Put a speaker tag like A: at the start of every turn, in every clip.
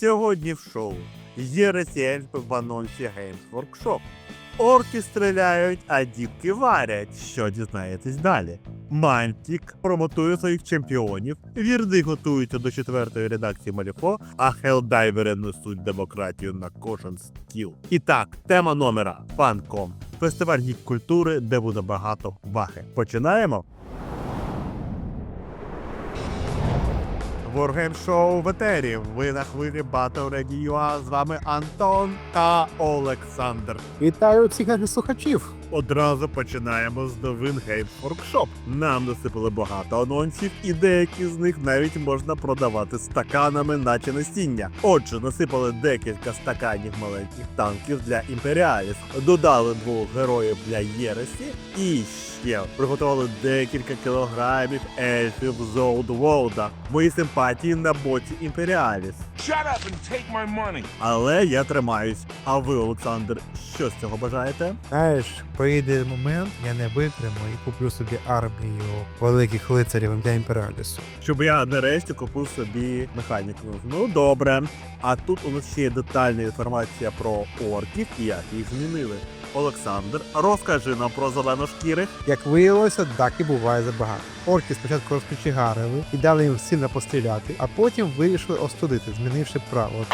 A: Сьогодні в шоу Єресі Ельфи в анонсі Games Workshop. Орки стріляють, а дітки варять. Що дізнаєтесь далі? Мантік промотує своїх чемпіонів, вірди готуються до четвертої редакції Маліфо, а хелдайвери несуть демократію на кожен стіл. І так, тема номера фанком. Фестиваль гік культури, де буде багато вахи. Починаємо. Show в етері. Ви на хвилі Батл Ready.ua. З вами Антон та Олександр.
B: Вітаю всіх слухачів.
A: Одразу починаємо з новин Games Workshop. Нам насипали багато анонсів, і деякі з них навіть можна продавати стаканами, наче насіння. Отже, насипали декілька стаканів маленьких танків для Імперіаліс, додали двох героїв для Єресі і ще приготували декілька кілограмів ельфів з Олдволда. Мої симпатії на боці Імперіаліс.
C: Shut up and take my money.
A: Але я тримаюсь. А ви, Олександр, що з цього бажаєте?
B: Знаєш, прийде момент, я не витримаю і куплю собі армію великих лицарів для імперіалісу.
A: щоб я нарешті купив собі механіку. Ну добре. А тут у нас ще є детальна інформація про орків і як їх змінили. Олександр, розкажи нам про зеленошкірих.
B: Як виявилося, так і буває забагато. Орки спочатку розкочегарили і дали їм сильно постріляти, а потім вирішили остудити, змінивши право.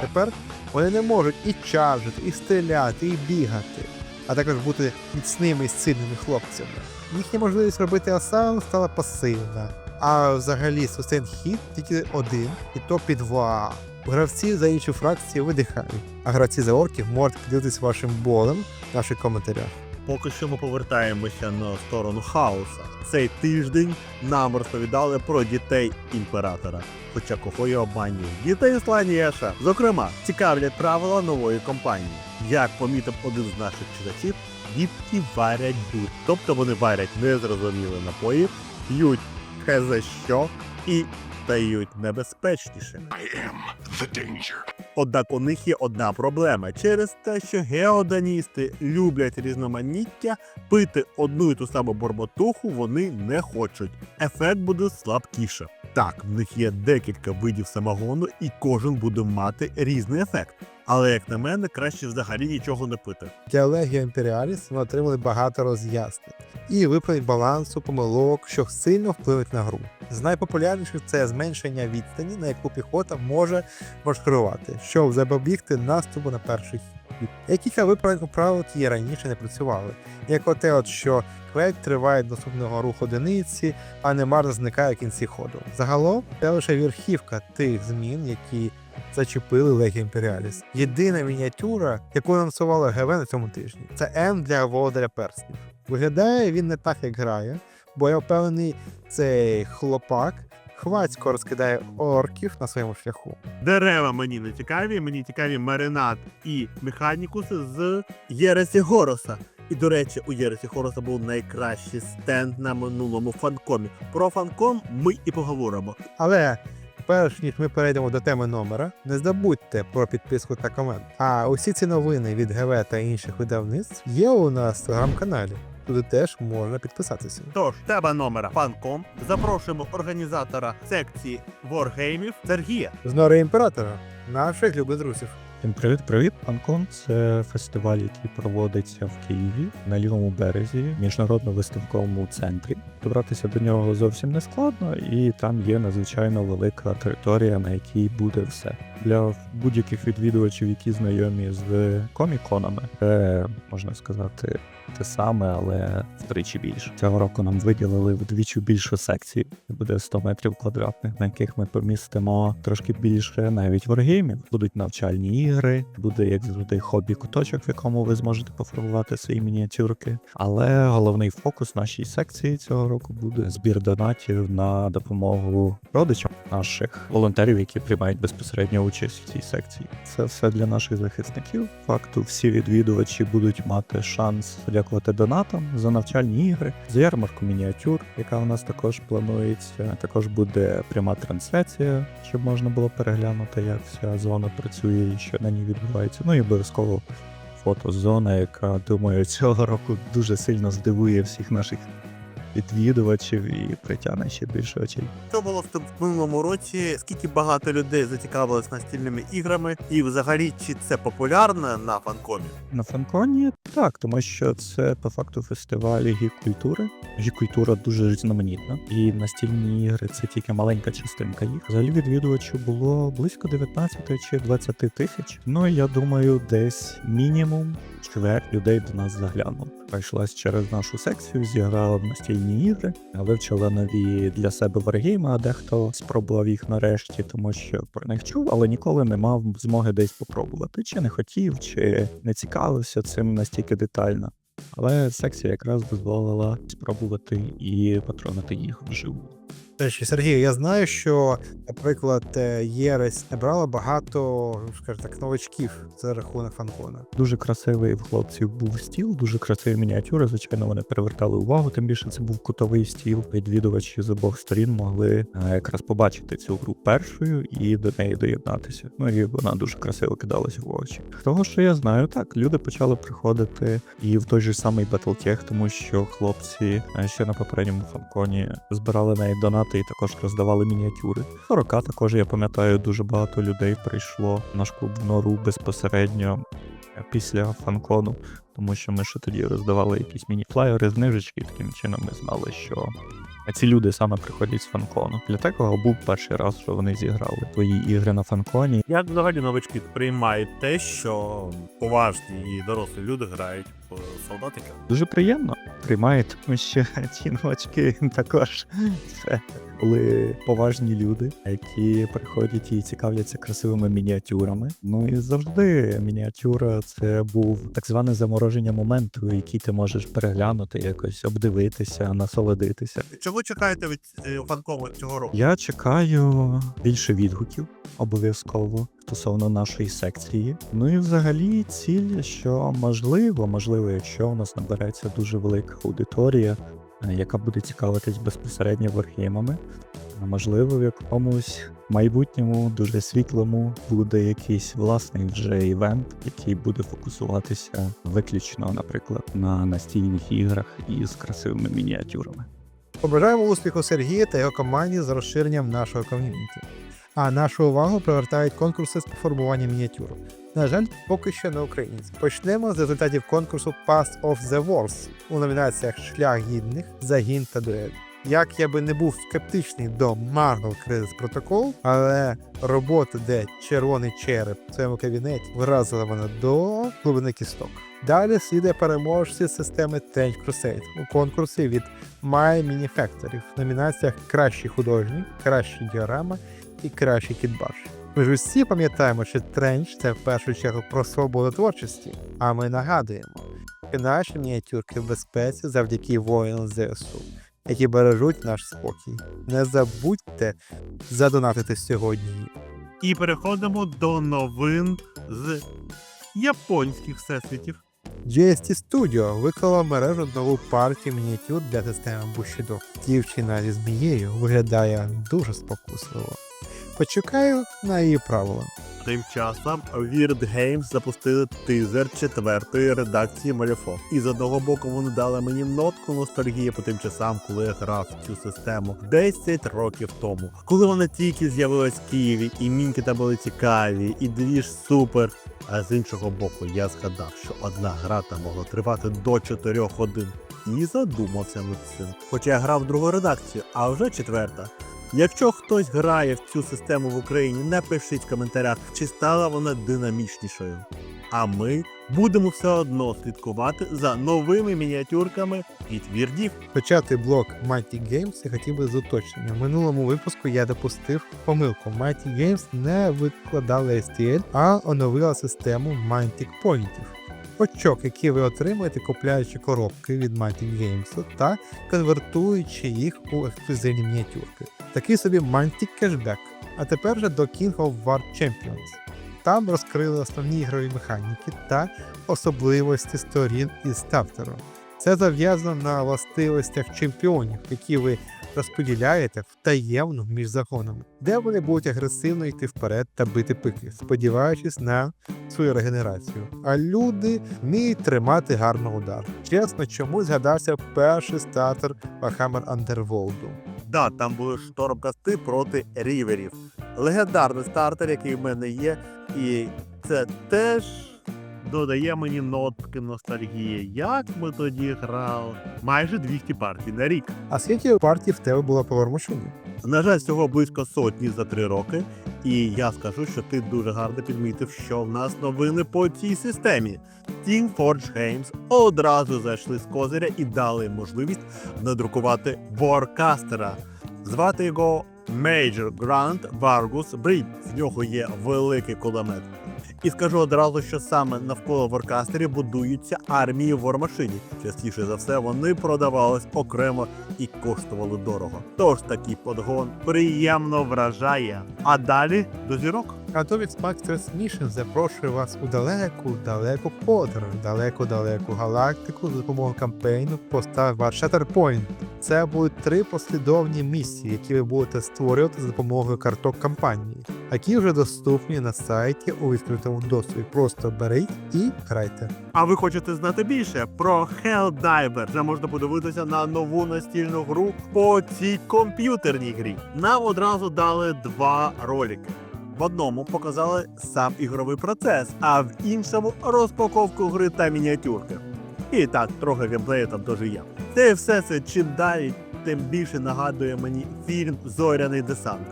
B: Тепер вони не можуть і чаржити, і стріляти, і бігати, а також бути міцними і сильними хлопцями. Їхня можливість робити асаун стала пасивна. А взагалі сустейн хід тільки один, і то під два. Гравці за інші фракції видихають, а гравці за орків можуть поділитися вашим болем в наших коментарях.
A: Поки що ми повертаємося на сторону хаоса. Цей тиждень нам розповідали про дітей імператора. Хоча кого я обманюю? Дітей Сланієша. Зокрема, цікавлять правила нової компанії. Як помітив один з наших читачів, дітки варять дур. Тобто вони варять незрозумілі напої, п'ють хезе що і стають небезпечнішими.
C: I am the danger.
A: Однак у них є одна проблема через те, що геоданісти люблять різноманіття, пити одну і ту саму борботуху вони не хочуть. Ефект буде слабкіше. Так, в них є декілька видів самогону, і кожен буде мати різний ефект. Але як на мене, краще взагалі нічого не пити.
B: Для Легіо Імперіаліс ми отримали багато роз'яснень і виправить балансу помилок, що сильно впливають на гру. З найпопулярніших це зменшення відстані, на яку піхота може марширувати, щоб запобігти наступу на перший хід. Я кілька виправлень у правил, які раніше не працювали, як оте, от що квейк триває до наступного руху одиниці, а не марно зникає в кінці ходу. Загалом це лише верхівка тих змін, які зачепили Легі Імперіаліс. Єдина мініатюра, яку анонсували ГВ на цьому тижні, це М для володаря перснів. Виглядає він не так, як грає, бо я впевнений, цей хлопак хвацько розкидає орків на своєму шляху.
A: Дерева мені не цікаві, мені цікаві Маринад і Механікус з Єресі Гороса. І до речі, у Єресі Гороса був найкращий стенд на минулому фанкомі. Про фанком ми і поговоримо.
B: Але перш ніж ми перейдемо до теми номера, не забудьте про підписку та комент. А усі ці новини від ГВ та інших видавництв є у нас в телеграм-каналі. Туди теж можна підписатися.
A: Тож, тема номера фанком. Запрошуємо організатора секції Воргеймів Сергія.
B: З нори імператора, наших любих друзів.
D: Всім привіт, привіт. Анкон це фестиваль, який проводиться в Києві на лівому березі, міжнародно виставковому центрі. Добратися до нього зовсім не складно, і там є надзвичайно велика територія, на якій буде все. Для будь-яких відвідувачів, які знайомі з коміконами, це можна сказати те саме, але втричі більше. Цього року нам виділили вдвічі більшу секцію. Це буде 100 метрів квадратних, на яких ми помістимо трошки більше навіть воргеймів. Будуть навчальні ігри, буде як завжди хобі-куточок, в якому ви зможете пофарбувати свої мініатюрки. Але головний фокус нашій секції цього року буде збір донатів на допомогу родичам наших волонтерів, які приймають безпосередньо участь в цій секції. Це все для наших захисників. Факту, всі відвідувачі будуть мати шанс подякувати донатам за навчальні ігри, за ярмарку мініатюр, яка у нас також планується. Також буде пряма трансляція, щоб можна було переглянути, як вся зона працює і що на ній відбувається. Ну і обов'язково фотозона, яка думаю цього року дуже сильно здивує всіх наших відвідувачів і притягне ще більше очей.
A: Що було в минулому році? Скільки багато людей зацікавилось настільними іграми, і взагалі чи це популярно на фанкомі?
D: На фанконі так, тому що це по факту фестиваль гік культури. Гік культура дуже різноманітна, і настільні ігри це тільки маленька частинка їх. Взагалі відвідувачів було близько 19 чи 20 тисяч. Ну я думаю, десь мінімум чверть людей до нас заглянуло. Пройшлась через нашу секцію, зіграла в настільні ігри, вивчила нові для себе варгейми, а дехто спробував їх нарешті, тому що про них чув, але ніколи не мав змоги десь попробувати. Чи не хотів, чи не цікавився цим настільки детально. Але секція якраз дозволила спробувати і патронити їх вживу.
B: Речі, Сергію, я знаю, що, наприклад, е, Єресь набрала багато, скажімо так, новачків за рахунок фанкона.
D: Дуже красивий в хлопців був стіл, дуже красиві мініатюри. Звичайно, вони привертали увагу. Тим більше це був кутовий стіл. Відвідувачі з обох сторін могли е, якраз побачити цю гру першою і до неї доєднатися. Ну і вона дуже красиво кидалася в очі. Того, що я знаю, так люди почали приходити і в той же самий Battletech, тому що хлопці е, ще на попередньому фанконі збирали неї донати і також роздавали мініатюри. 40 також я пам'ятаю, дуже багато людей прийшло в наш клуб в нору безпосередньо після фанкону, тому що ми ще тоді роздавали якісь міні-флаєри, знижечки, таким чином ми знали, що ці люди саме приходять з фанкону. Для такого був перший раз, що вони зіграли твої ігри на фанконі.
A: Як взагалі новачки приймають те, що поважні і дорослі люди грають в солдатика?
D: Дуже приємно приймає, тому що ці новачки також це були поважні люди, які приходять і цікавляться красивими мініатюрами. Ну і завжди мініатюра це був так зване замороження моменту, який ти можеш переглянути, якось обдивитися, насолодитися.
A: Чого чекаєте від е, фанкому цього року?
D: Я чекаю більше відгуків обов'язково стосовно нашої секції. Ну і взагалі ціль, що можливо, можливо, якщо у нас набереться дуже велика аудиторія, яка буде цікавитись безпосередньо варгеймами, можливо, в якомусь майбутньому дуже світлому буде якийсь власний вже івент, який буде фокусуватися виключно, наприклад, на настільних іграх із красивими мініатюрами.
B: Побажаємо успіху Сергію та його команді з розширенням нашого ком'юніті. А нашу увагу привертають конкурси з формування мініатюр. На жаль, поки що не українські. Почнемо з результатів конкурсу Pass of the Wars у номінаціях Шлях гідних, Загін та дуель. Як я би не був скептичний до Marvel Crisis Protocol, але робота, де червоний череп в своєму кабінеті вразила мене до глибини кісток. Далі слідує переможці системи Trench Crusade у конкурсі від My Manufactory в номінаціях Кращий художник, кращий діорама і кращий кітбаш. Ми ж усі пам'ятаємо, що тренч це в першу чергу про свободу творчості, а ми нагадуємо, що наші мініатюрки в безпеці завдяки воїнам ЗСУ, які бережуть наш спокій. Не забудьте задонатити сьогодні.
A: І переходимо до новин з японських всесвітів.
B: GST Studio виклала в мережу нову партію мініатюр для системи Bushido. Дівчина зі змією виглядає дуже спокусливо. Почекаю на її правила.
A: Тим часом Weird Games запустили тизер четвертої редакції Маліфо. І з одного боку вони дали мені нотку ностальгії по тим часам, коли я грав в цю систему 10 років тому. Коли вона тільки з'явилась в Києві, і мінки там були цікаві, і дві ж супер. А з іншого боку, я згадав, що одна гра там могла тривати до 4 годин. І задумався над цим. Хоча я грав другу редакцію, а вже четверта. Якщо хтось грає в цю систему в Україні, напишіть в коментарях, чи стала вона динамічнішою. А ми будемо все одно слідкувати за новими мініатюрками від вірдів.
B: Почати блок Mighty Games я хотів би з уточнення. В минулому випуску я допустив помилку. Mighty Games не викладали STL, а оновила систему Mantic Pointів. Очок, які ви отримуєте, купляючи коробки від Mighty Games та конвертуючи їх у ексклюзивні мініатюрки. Такий собі Mantic Cashback. А тепер же до King of War Champions. Там розкрили основні ігрові механіки та особливості сторін із стартером. Це зав'язано на властивостях чемпіонів, які ви розподіляєте втаємно між загонами, де вони будуть агресивно йти вперед та бити пики, сподіваючись на свою регенерацію. А люди вміють тримати гарно удар. Чесно, чому згадався перший стартер Warhammer Underworld.
A: Да, там були штормкасти проти ріверів. Легендарний стартер, який в мене є, і це теж додає мені нотки ностальгії. Як ми тоді грали? Майже 200 партій на рік.
B: А скільки партій в тебе було по?
A: На жаль, всього близько сотні за три роки. І я скажу, що ти дуже гарно підмітив, що в нас новини по цій системі. Team Forge Games одразу зайшли з козиря і дали можливість надрукувати Warcaster. Звати його Major Grant Vargus Breed. В нього є великий кулемет. І скажу одразу, що саме навколо Warcaster будуються армії Вормашині. Частіше за все, вони продавались окремо і коштували дорого. Тож такий подгон приємно вражає. А далі до зірок.
B: Atomic Masters Mission запрошує вас у далеку, далеку подорож, далеку-далеку галактику за допомогою кампейну ваш Shatterpoint. Це будуть три послідовні місії, які ви будете створювати за допомогою карток кампанії, які вже доступні на сайті у відкритому доступі. Просто беріть і грайте.
A: А ви хочете знати більше про Helldiver? Вже можна подивитися на нову настільну гру по цій комп'ютерній грі. Нам одразу дали два ролики. В одному показали сам ігровий процес, а в іншому розпаковку гри та мініатюрки. І так, трохи геймплею там теж є. Це все це чим далі, тим більше нагадує мені фільм Зоряний десант.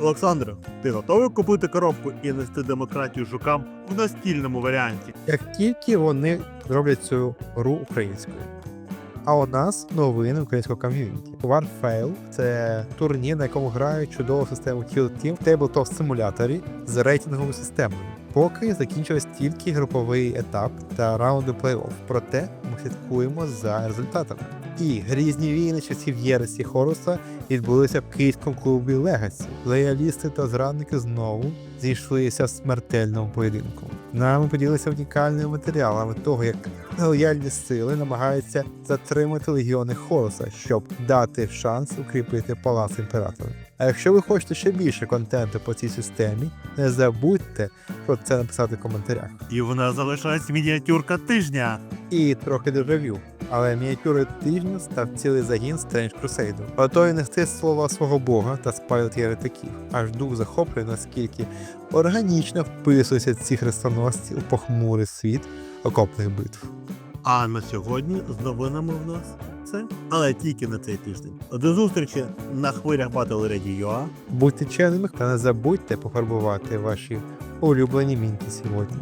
A: Олександре, ти готовий купити коробку і нести демократію жукам в настільному варіанті?
B: Як тільки вони зроблять цю гру українською. А у нас новини українського ком'юніті. Warfail – це турнір, на якому грають чудову систему Kill Team в тейблтоп симуляторі з рейтинговою системою. Поки закінчився тільки груповий етап та раунди плей-офф. Проте ми слідкуємо за результатами. І грізні війни часів Єресі Хоруса відбулися в київському клубі Легасі. Лоялісти та зрадники знову зійшлися в смертельному поєдинку. Нами поділилися унікальними матеріалами того, як лояльні сили намагаються затримати легіони Хоруса, щоб дати шанс укріпити палац імператора. А якщо ви хочете ще більше контенту по цій системі, не забудьте про це написати в коментарях.
A: І в нас залишилась мініатюрка тижня.
B: І трохи дежавю. Але мініатюри тижня став цілий загін Strange Crusade. Готові нести слова свого бога та спалити єретиків. Аж дух захоплює, наскільки органічно вписуються ці хрестоносці у похмурий світ окопних битв.
A: А на сьогодні з новинами в нас це. Але тільки на цей тиждень. До зустрічі на хвилях Battle Radio.ua.
B: Будьте чемними та не забудьте пофарбувати ваші улюблені мінки сьогодні.